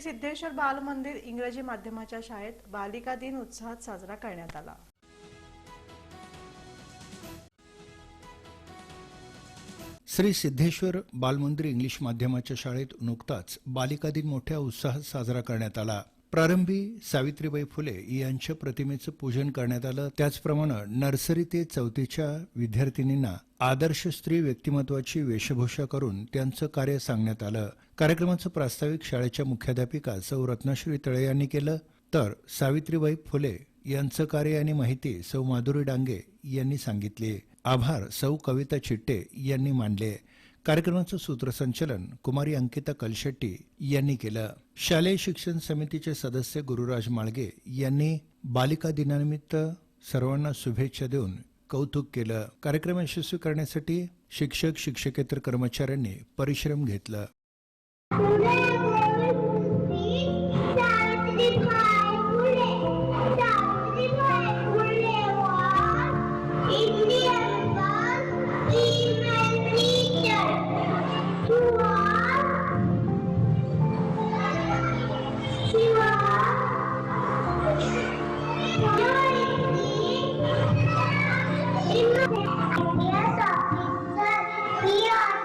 श्री सिद्धेश्वर बाल मंदिर इंग्रजी माध्यमाच्या शाळेत बालिका दिन उत्साहात साजरा करण्यात आला. श्री सिद्धेश्वर बालमंदिर इंग्लिश माध्यमाच्या शाळेत नुकताच बालिका दिन मोठ्या उत्साहात साजरा करण्यात आला. प्रारंभी सावित्रीबाई फुले यांच्या प्रतिमेचं पूजन करण्यात आलं. त्याचप्रमाणे नर्सरी ते चौथीच्या विद्यार्थिनींना आदर्श स्त्री व्यक्तिमत्वाची वेशभूषा करून त्यांचं कार्य सांगण्यात आलं. कार्यक्रमाचं प्रास्ताविक शाळेच्या मुख्याध्यापिका सौ रत्नश्री तळे यांनी केलं. तर सावित्रीबाई फुले यांचं कार्य आणि माहिती सौ माधुरी डांगे यांनी सांगितली. आभार सौ कविता चिट्टे यांनी मानले. कार्यक्रमाचं सूत्रसंचलन कुमारी अंकिता कलशेट्टी यांनी केलं. शालेय शिक्षण समितीचे सदस्य गुरुराज माळगे यांनी बालिका दिनानिमित्त सर्वांना शुभेच्छा देऊन कौतुक केलं. कार्यक्रम यशस्वी करण्यासाठी शिक्षक शिक्षकेतर कर्मचाऱ्यांनी परिश्रम घेतलं.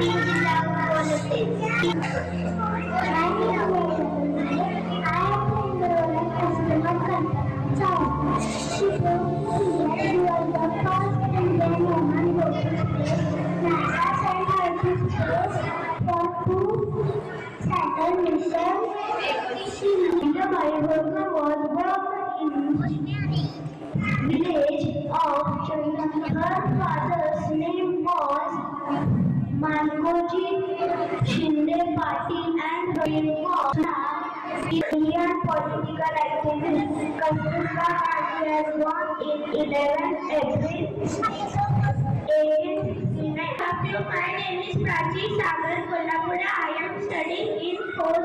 现在我回家了，奶奶给我买的，奶奶给我买的，妈妈给我买的，妈妈给我买的，爸爸给我买的，爸爸给我买的，爷爷给我买的，爷爷给我买的，哥哥给我买的，哥哥给我买的，弟弟给我买的，弟弟给我买的。Mangoji Shinde Party and her Indian political activist. Kasturba has won in 11 April 1869. My name is Prachi Sagar Kolhapura. I am studying in 4th